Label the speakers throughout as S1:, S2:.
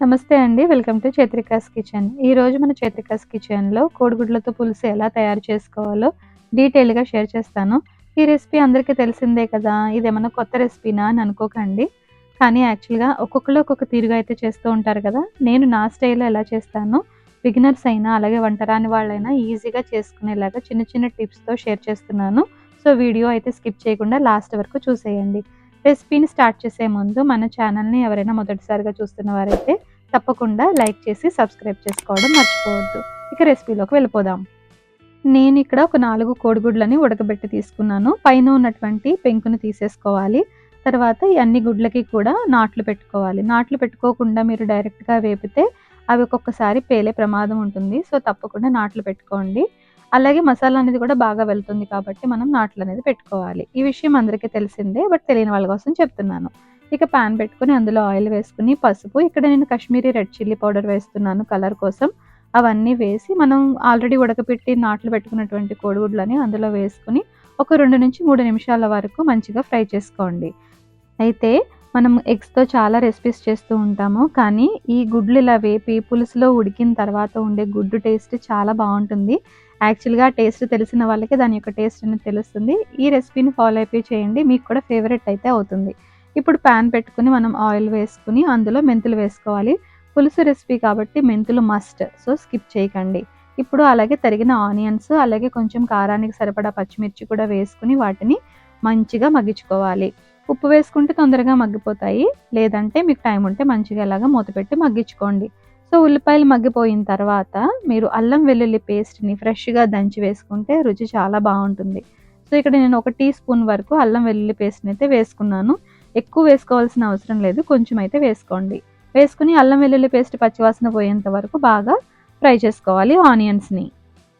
S1: నమస్తే అండి. Welcome to Chaitrika's kitchen. ఈ రోజు మన చైత్రికాస్ కిచెన్లో కోడిగుడ్లతో పులుసు ఎలా తయారు చేసుకోవాలో డీటెయిల్గా షేర్ చేస్తాను. ఈ రెసిపీ అందరికీ తెలిసిందే కదా ఇదేమన్నా కొత్త రెసిపీనా అని అనుకోకండి. కానీ యాక్చువల్గా ఒక్కొక్కరు ఒక్కొక్క తీరుగా అయితే చేస్తూ ఉంటారు కదా. నేను నా స్టైల్లో ఎలా చేస్తానో బిగినర్స్ అయినా అలాగే వంటరాని వాళ్ళైనా ఈజీగా చేసుకునేలాగా చిన్న చిన్న టిప్స్తో షేర్ చేస్తున్నాను. సో వీడియో అయితే స్కిప్ చేయకుండా లాస్ట్ వరకు చూసేయండి. రెసిపీని స్టార్ట్ చేసే ముందు మన ఛానల్ని ఎవరైనా మొదటిసారిగా చూస్తున్న వారైతే తప్పకుండా లైక్ చేసి సబ్స్క్రైబ్ చేసుకోవడం మర్చిపోవద్దు. ఇక రెసిపీలోకి వెళ్ళిపోదాం. నేను ఇక్కడ ఒక నాలుగు కోడిగుడ్లని ఉడకబెట్టి తీసుకున్నాను. పైన ఉన్నటువంటి పెంకుని తీసేసుకోవాలి. తర్వాత ఈ అన్ని గుడ్లకి కూడా నాట్లు పెట్టుకోవాలి. నాట్లు పెట్టుకోకుండా మీరు డైరెక్ట్గా వేపితే అవి ఒక్కొక్కసారి పేలే ప్రమాదం ఉంటుంది. సో తప్పకుండా నాట్లు పెట్టుకోండి. అలాగే మసాలా అనేది కూడా బాగా వెళ్తుంది కాబట్టి మనం నాట్లు అనేది పెట్టుకోవాలి. ఈ విషయం అందరికీ తెలిసిందే బట్ తెలియని వాళ్ళ కోసం చెప్తున్నాను. ఇక ప్యాన్ పెట్టుకుని అందులో ఆయిల్ వేసుకుని పసుపు ఇక్కడ నేను కాశ్మీరీ రెడ్ చిల్లీ పౌడర్ వేస్తున్నాను కలర్ కోసం. అవన్నీ వేసి మనం ఆల్రెడీ ఉడకపెట్టి నాట్లు పెట్టుకున్నటువంటి కోడిగుడ్లని అందులో వేసుకుని ఒక రెండు నుంచి మూడు నిమిషాల వరకు మంచిగా ఫ్రై చేసుకోండి. అయితే మనం ఎగ్స్తో చాలా రెసిపీస్ చేస్తూ ఉంటాము కానీ ఈ గుడ్లు ఇలా వేపి పులుసులో ఉడికిన తర్వాత ఉండే గుడ్డు టేస్ట్ చాలా బాగుంటుంది. యాక్చువల్గా టేస్ట్ తెలిసిన వాళ్ళకి దాని యొక్క టేస్ట్ అనేది తెలుస్తుంది. ఈ రెసిపీని ఫాలో అయిపోయి చేయండి. మీకు కూడా ఫేవరెట్ అయితే అవుతుంది. ఇప్పుడు ప్యాన్ పెట్టుకుని మనం ఆయిల్ వేసుకుని అందులో మెంతులు వేసుకోవాలి. పులుసు రెసిపీ కాబట్టి మెంతులు మస్ట్ సో స్కిప్ చేయకండి. ఇప్పుడు అలాగే తరిగిన ఆనియన్స్ అలాగే కొంచెం కారానికి సరిపడా పచ్చిమిర్చి కూడా వేసుకుని వాటిని మంచిగా మగ్గించుకోవాలి. ఉప్పు వేసుకుంటే తొందరగా మగ్గిపోతాయి. లేదంటే మీకు టైం ఉంటే మంచిగా ఇలాగా మూత పెట్టి మగ్గించుకోండి. సో ఉల్లిపాయలు మగ్గిపోయిన తర్వాత మీరు అల్లం వెల్లుల్లి పేస్ట్ని ఫ్రెష్గా దంచి వేసుకుంటే రుచి చాలా బాగుంటుంది. సో ఇక్కడ నేను ఒక టీ స్పూన్ వరకు అల్లం వెల్లుల్లి పేస్ట్ని అయితే వేసుకున్నాను. ఎక్కువ వేసుకోవాల్సిన అవసరం లేదు కొంచెం అయితే వేసుకోండి. వేసుకుని అల్లం వెల్లుల్లి పేస్ట్ పచ్చివాసన పోయేంత వరకు బాగా ఫ్రై చేసుకోవాలి ఆనియన్స్ని.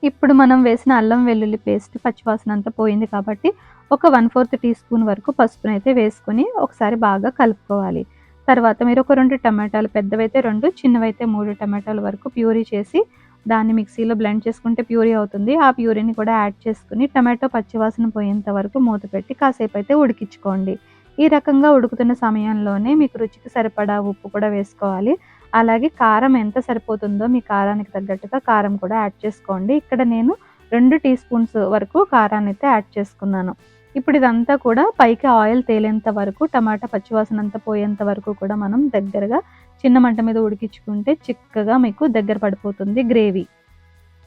S1: ఇప్పుడు మనం వేసిన అల్లం వెల్లుల్లి పేస్ట్ పచ్చివాసన అంతా పోయింది కాబట్టి ఒక వన్ ఫోర్త్ టీ స్పూన్ వరకు పసుపునైతే వేసుకుని ఒకసారి బాగా కలుపుకోవాలి. తర్వాత మీరు ఒక రెండు టమాటాలు పెద్దవైతే రెండు చిన్నవైతే మూడు టమాటాల వరకు ప్యూరీ చేసి దాన్ని మిక్సీలో బ్లెండ్ చేసుకుంటే ప్యూరీ అవుతుంది. ఆ ప్యూరీని కూడా యాడ్ చేసుకుని టమాటో పచ్చివాసన పోయేంత వరకు మూత పెట్టి కాసేపు అయితే ఉడికించుకోండి. ఈ రకంగా ఉడుకుతున్న సమయంలోనే మీకు రుచికి సరిపడా ఉప్పు కూడా వేసుకోవాలి. అలాగే కారం ఎంత సరిపోతుందో మీ కారానికి తగ్గట్టుగా కారం కూడా యాడ్ చేసుకోండి. ఇక్కడ నేను రెండు టీ స్పూన్స్ వరకు కారాన్ని అయితే యాడ్ చేసుకున్నాను. ఇప్పుడు ఇదంతా కూడా పైకి ఆయిల్ తేలేంత వరకు టమాటా పచ్చివాసన అంతా పోయేంత వరకు కూడా మనం దగ్గరగా చిన్న మంట మీద ఉడికించుకుంటే చిక్కగా మీకు దగ్గర పడిపోతుంది గ్రేవీ.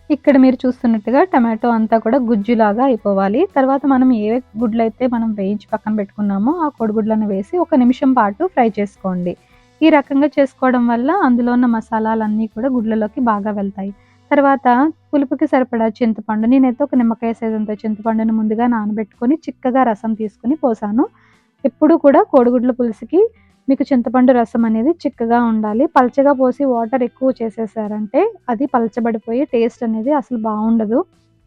S1: ఇక్కడ మీరు చూస్తున్నట్టుగా టమాటో అంతా కూడా గుజ్జులాగా అయిపోవాలి. తర్వాత మనం ఏ గుడ్లు అయితే మనం వేయించి పక్కన పెట్టుకున్నామో ఆ కోడిగుడ్లను వేసి ఒక నిమిషం పాటు ఫ్రై చేసుకోండి. ఈ రకంగా చేసుకోవడం వల్ల అందులో ఉన్న మసాలాలన్నీ కూడా గుడ్లలోకి బాగా వెళ్తాయి. తర్వాత పులుపుకి సరిపడా చింతపండు నేనైతే ఒక నిమ్మకాయ సైజంతో చింతపండుని ముందుగా నానబెట్టుకొని చిక్కగా రసం తీసుకుని పోసాను. ఎప్పుడు కూడా కోడిగుడ్ల పులుసుకి మీకు చింతపండు రసం అనేది చిక్కగా ఉండాలి. పల్చగా పోసి వాటర్ ఎక్కువ చేసేసారంటే అది పలచబడిపోయి టేస్ట్ అనేది అసలు బాగుండదు.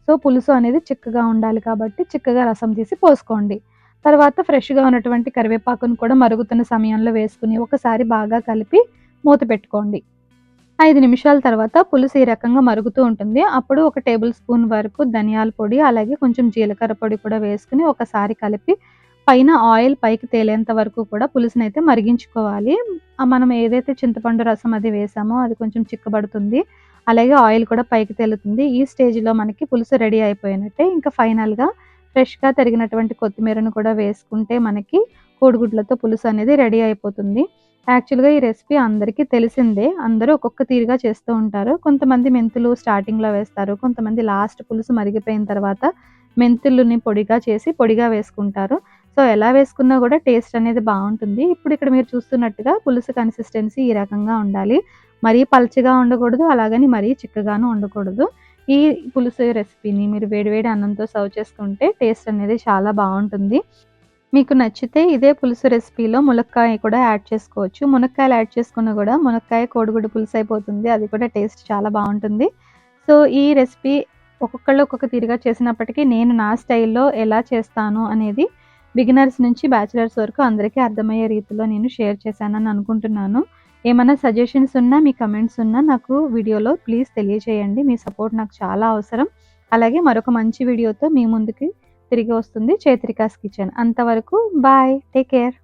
S1: సో పులుసు అనేది చిక్కగా ఉండాలి కాబట్టి చిక్కగా రసం తీసి పోసుకోండి. తర్వాత ఫ్రెష్గా ఉన్నటువంటి కరివేపాకును కూడా మరుగుతున్న సమయంలో వేసుకుని ఒకసారి బాగా కలిపి మూత పెట్టుకోండి. ఐదు నిమిషాల తర్వాత పులుసు ఈ రకంగా మరుగుతూ ఉంటుంది. అప్పుడు ఒక టేబుల్ స్పూన్ వరకు ధనియాల పొడి అలాగే కొంచెం జీలకర్ర పొడి కూడా వేసుకుని ఒకసారి కలిపి పైన ఆయిల్ పైకి తేలేంత వరకు కూడా పులుసుని అయితే మరిగించుకోవాలి మనం ఏదైతే చింతపండు రసం అది వేసామో అది కొంచెం చిక్కబడుతుంది. అలాగే ఆయిల్ కూడా పైకి తేలుతుంది. ఈ స్టేజ్లో మనకి పులుసు రెడీ అయిపోయినట్టే. ఇంకా ఫైనల్గా ఫ్రెష్గా తరిగినటువంటి కొత్తిమీరను కూడా వేసుకుంటే మనకి కోడిగుడ్లతో పులుసు అనేది రెడీ అయిపోతుంది. యాక్చువల్గా ఈ రెసిపీ అందరికీ తెలిసిందే. అందరూ ఒక్కొక్క తీరుగా చేస్తూ ఉంటారు. కొంతమంది మెంతులు స్టార్టింగ్లో వేస్తారు. కొంతమంది లాస్ట్ పులుసు మరిగిపోయిన తర్వాత మెంతులని పొడిగా చేసి పొడిగా వేసుకుంటారు. సో ఎలా వేసుకున్నా కూడా టేస్ట్ అనేది బాగుంటుంది. ఇప్పుడు ఇక్కడ మీరు చూస్తున్నట్టుగా పులుసు కన్సిస్టెన్సీ ఈ రకంగా ఉండాలి. మరీ పల్చగా ఉండకూడదు. అలాగని మరీ చిక్కగాను ఉండకూడదు. ఈ పులుసు రెసిపీని మీరు వేడివేడి అన్నంతో సర్వ్ చేసుకుంటే టేస్ట్ అనేది చాలా బాగుంటుంది. మీకు నచ్చితే ఇదే పులుసు రెసిపీలో మునక్కాయ కూడా యాడ్ చేసుకోవచ్చు. మునక్కాయలు యాడ్ చేసుకున్నా కూడా మునక్కాయ కోడిగుడ్డు పులుసు అయిపోతుంది. అది కూడా టేస్ట్ చాలా బాగుంటుంది. సో ఈ రెసిపీ ఒక్కొక్కళ్ళు ఒక్కొక్క తీరుగా చేసినప్పటికీ నేను నా స్టైల్లో ఎలా చేస్తాను అనేది బిగినర్స్ నుంచి బ్యాచిలర్స్ వరకు అందరికీ అర్థమయ్యే రీతిలో నేను షేర్ చేశానని అనుకుంటున్నాను. ఏమైనా సజెషన్స్ ఉన్నా మీ కమెంట్స్ ఉన్నా నాకు వీడియోలో ప్లీజ్ తెలియజేయండి. మీ సపోర్ట్ నాకు చాలా అవసరం. అలాగే మరొక మంచి వీడియోతో మీ ముందుకి తిరిగి వస్తుంది చైత్రికాస్ కిచెన్. అంతవరకు బాయ్ టేక్ కేర్.